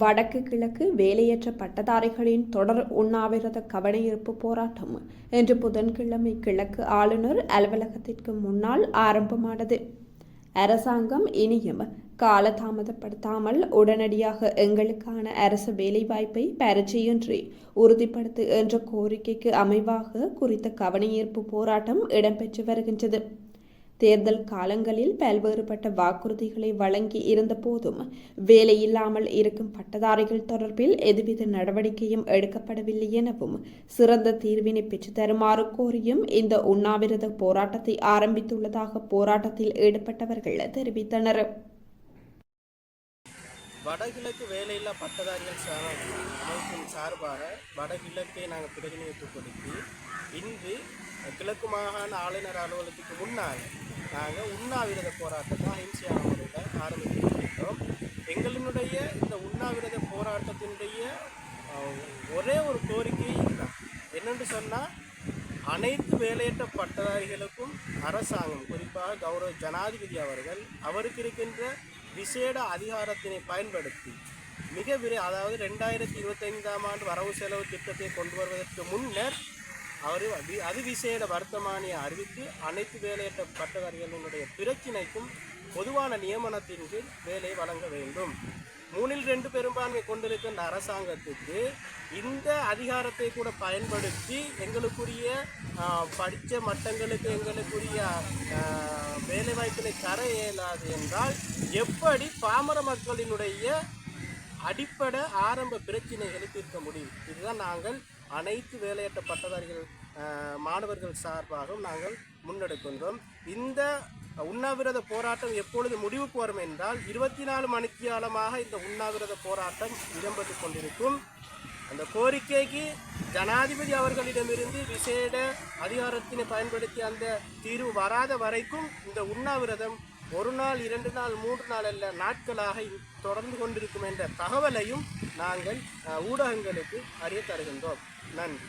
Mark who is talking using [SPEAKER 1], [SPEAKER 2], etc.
[SPEAKER 1] வடக்கு கிழக்கு வேலையற்ற பட்டதாரிகளின் தொடர் உண்ணாவிரத கவனஈர்ப்பு போராட்டம் இன்று புதன்கிழமை கிழக்கு ஆளுநர் அலுவலகத்திற்கு முன்னால் ஆரம்பமானது. அரசாங்கம் இனியும் காலதாமதப்படுத்தாமல் உடனடியாக எங்களுக்கான அரசு வேலைவாய்ப்பை பரீட்சையின்றி உறுதிப்படுத்து என்ற கோரிக்கைக்கு அமைவாக குறித்த கவனஈர்ப்பு போராட்டம் இடம்பெற்று வருகின்றது. தேர்தல் காலங்களில் பல்வேறுபட்ட வாக்குறுதிகளை வழங்கி இருந்த போதும் வேலையில்லாமல் இருக்கும் பட்டதாரிகள் தொடர்பில் எதுவித நடவடிக்கையும் எடுக்கப்படவில்லை எனவும் சிறந்த தீர்வினை பெற்றுத்தருமாறு கோரியும் இந்த உண்ணாவிரத போராட்டத்தை ஆரம்பித்துள்ளதாக போராட்டத்தில் ஈடுபட்டவர்கள் தெரிவித்தனர்.
[SPEAKER 2] வடகிழக்கு வேலையில்லா பட்டதாரிகள் சார் அமைப்பின் சார்பாக வடகிழக்கை நாங்கள் பிரதிநிதித்துவப்படுத்தி இன்று கிழக்கு மாகாண ஆளுநர் அலுவலகத்துக்கு முன்னால் நாங்கள் உண்ணாவிரத போராட்டத்தை அஹிம்சையான முறையில் ஆரம்பித்திருக்கிறோம். எங்களினுடைய இந்த உண்ணாவிரத போராட்டத்தினுடைய ஒரே ஒரு கோரிக்கை இதுதான். என்னென்று சொன்னால் அனைத்து வேலையற்ற பட்டதாரிகளுக்கும் அரசாங்கம் குறிப்பாக கௌரவ ஜனாதிபதி அவர்கள் அவருக்கு இருக்கின்ற விசேட அதிகாரத்தினை பயன்படுத்தி மிக விரை அதாவது ரெண்டாயிரத்தி இருபத்தைந்தாம் ஆண்டு வரவு செலவு திட்டத்தை கொண்டு வருவதற்கு முன்னர் அவர் அது விசேட வர்த்தமானியை அறிவித்து அனைத்து வேலையற்ற பட்டதாரிகளினுடைய பிரச்சினைக்கும் பொதுவான நியமனத்தின் கீழ் வேலை வழங்க வேண்டும். மூணில் ரெண்டு பெரும்பான்மை கொண்டிருக்கின்ற அரசாங்கத்துக்கு இந்த அதிகாரத்தை கூட பயன்படுத்தி எங்களுக்குரிய படித்த மட்டங்களுக்கு எங்களுக்குரிய வேலைவாய்ப்பினை தர இயலாது என்றால் எப்படி பாமர மக்களினுடைய அடிப்படை ஆரம்ப பிரச்சனைகளை தீர்க்க முடியும். இதுதான் நாங்கள் அனைத்து வேலையற்ற பட்டதாரிகள் மாணவர்கள் சார்பாகவும் நாங்கள் முன்னெடுக்கின்றோம். இந்த உண்ணாவிரத போராட்டம் எப்பொழுது முடிவுக்கு வரும் என்றால் இருபத்தி நாலு மணித்தியாலமாக இந்த உண்ணாவிரத போராட்டம் இடம்பெற்று கொண்டிருக்கும். அந்த கோரிக்கைக்கு ஜனாதிபதி அவர்களிடமிருந்து விசேட அதிகாரத்தினை பயன்படுத்தி அந்த தீர்வு வராத வரைக்கும் இந்த உண்ணாவிரதம் ஒரு நாள் இரண்டு நாள் மூன்று நாள் அல்ல நாட்களாக தொடர்ந்து கொண்டிருக்கும் என்ற தகவலையும் நாங்கள் ஊடகங்களுக்கு அறிய தருகின்றோம். நன்றி.